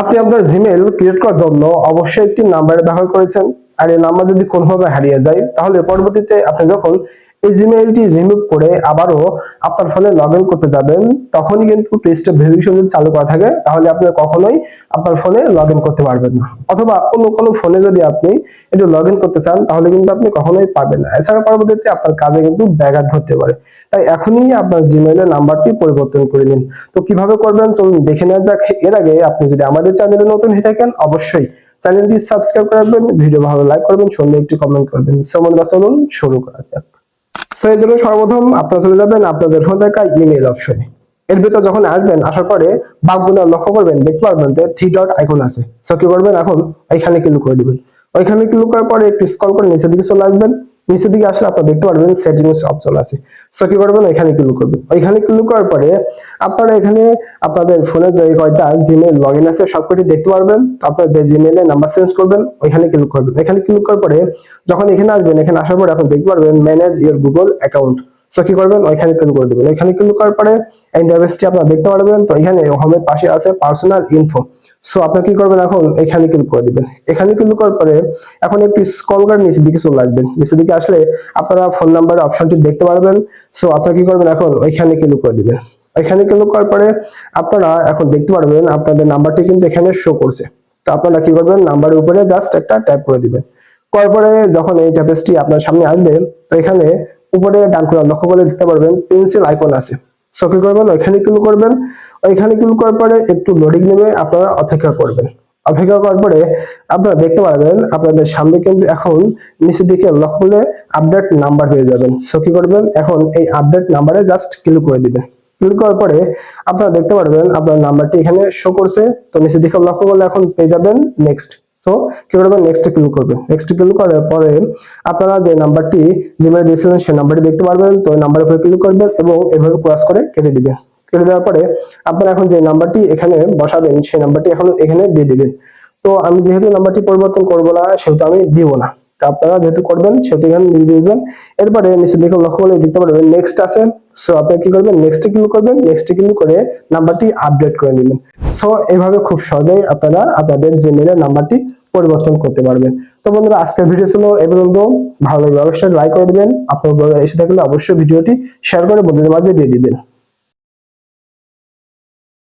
আপনি আপনার Gmail create করার জন্য অবশ্যই একটি নাম্বার ব্যবহার করেছেন। আর এই নাম্বার যদি কোনোভাবে হারিয়ে যায়, তাহলে পরবর্তীতে আপনি যখন এই জিমেইলটি রিমুভ করে আবারও আপনার ফোনে লগ ইন করতে যাবেন, তখনই কিন্তু পেজটা ভেরিফিকেশন চালু করা থাকে, তাহলে আপনি কখনোই আপনার ফোনে লগ ইন করতে পারবেন না। অথবা অন্য কোনো ফোনে যদি আপনি একটু লগ ইন করতে চান, তাহলে কিন্তু আপনি কখনোই পাবেন না। এছাড়া পরবর্তীতে আপনার কাজে কিন্তু ব্যাঘাত ঘটতে পারে। তাই এখনই আপনার জিমেইলের নাম্বারটি পরিবর্তন করে নিন। তো কীভাবে করবেন? চলুন দেখে নেওয়া যাক। এর আগে আপনি যদি আমাদের চ্যানেলে নতুন হয়ে থাকেন, অবশ্যই চ্যানেলটি সাবস্ক্রাইব করে রাখবেন ভিডিও ভালো লাইক করবেন সুন্দর একটি কমেন্ট করবেন। সো চলুন শুরু করা যাক। সো এই জন্য সর্বপ্রথম আপনারা চলে যাবেন আপনাদের ফোন থাকা ইমেল অপশনে এর ভিতর যখন আসবেন, আসার পরে বাঘগুলো লক্ষ্য করবেন, দেখতে পারবেন যে থ্রি ডট আইকন আছে। সো কি করবেন? এখন এখানে ক্লিক করে দিবেন। ওইখানে ক্লিক করার পরে একটু স্ক্রল করে নিচের দিকে চলে আসবেন। নিচের দিকে আসলে আপনারা দেখতে পারবেন সেটিংস অপশন আছে। সো কি করবেন? এখানে ক্লিক করবেন। ওইখানে ক্লিক করার পরে আপনারা এখানে আপনাদের ফোনে যে কয়টা জিমেল লগ ইন আছে, সবকটি দেখতে পারবেন। আপনার যে জিমেলে নাম্বার চেঞ্জ করবেন, ওইখানে ক্লিক করবেন। এখানে ক্লিক করার পরে যখন এখানে আসবেন, এখানে আসার পরে আপনি দেখতে পারবেন manage your Google account so কি করবেন? ওইখানে ক্লিক করে দিবেন। ওইখানে ক্লিক করার পরে ইন্টারভেসটি আপনারা দেখতে পারবেন। তো এখানে হোমের পাশে আছে পার্সোনাল ইনফো সো আপনি কি করবেন? এখন এখানে ক্লিক করে দিবেন। এখানে ক্লিক করার পরে এখন একটু স্ক্রল করে নিচের দিকে চলে আসবেন। নিচের দিকে আসলে আপনারা ফোন নাম্বার অপশনটি দেখতে পারবেন। সো আপনারা কি করবেন? এখন ওইখানে ক্লিক করে দিবেন। এখানে ক্লিক করার পরে আপনারা এখন দেখতে পারবেন আপনাদের নাম্বারটি কিন্তু এখানে শো করছে। তো আপনারা কি করবেন? নাম্বারের উপরে জাস্ট একটা ট্যাপ করে দিবেন। করার পরে যখন এই ট্যাপেসটি আপনার সামনে আসবে, তো এখানে উপরে ডান করে লক্ষ্য করে দেখতে পারবেন পেন্সিল আইকন আছে। সো কি করবেন, ওইখানে ক্লিক করবেন। ওইখানে ক্লিক করার পরে একটু লোডিং নেবে, আপনারা অপেক্ষা করবেন। অপেক্ষা করার পরে আপনারা দেখতে পারবেন, আপনাদের সামনে কিন্তু এখন নিচের দিকে লক্ষ্য করলে আপডেট নাম্বার পেয়ে যাবেন। সো কি করবেন? এখন এই আপডেট নাম্বারে জাস্ট ক্লিক করে দিবেন। ক্লিক করার পরে আপনারা দেখতে পারবেন, আপনার নাম্বারটি এখানে শো করছে। তো নিচের দিকে লক্ষ্য করলে এখন পেয়ে যাবেন নেক্সট তো কি করবেন? নেক্সট ক্লিক করবেন। নেক্সট ক্লিক করার পরে আপনারা যে নাম্বারটি জিমেলে দিয়েছিলেন, সেই নাম্বারটি দেখতে পারবেন। তো নাম্বার নাম্বারের উপরে ক্লিক করবেন এবং এভাবে ক্রস করে কেটে দিবেন। কেটে দেওয়ার পরে আপনারা এখন যে নাম্বারটি এখানে বসাবেন, সেই নাম্বারটি এখন এখানে দিয়ে দিবেন। তো আমি যেহেতু নাম্বারটি পরিবর্তন করব না, সেহেতু আমি দিব না। আপনারা যেহেতু করবেন সেহেতু এখানে দিয়ে দিবেন। এরপরে নিচে দিকে লক্ষ্য করলে দেখতে পারবেন নেক্সট আছে। সো আপনি কি করবেন? নেক্সট ক্লিক করবেন নেক্সট ক্লিক করে নাম্বারটি আপডেট করে নেবেন সো এভাবে খুব সহজেই আপনারা আপনাদের জিমেলের নাম্বারটি পরিবর্তন করতে পারবেন। তো বন্ধুরা, আজকের ভিডিও ছিল এ পর্যন্ত। ভালো লাগলে অবশ্যই লাইক করে দিবেন। আপনার এসে থাকলে অবশ্যই ভিডিওটি শেয়ার করে বন্ধুদের মাঝে দিয়ে দিবেন।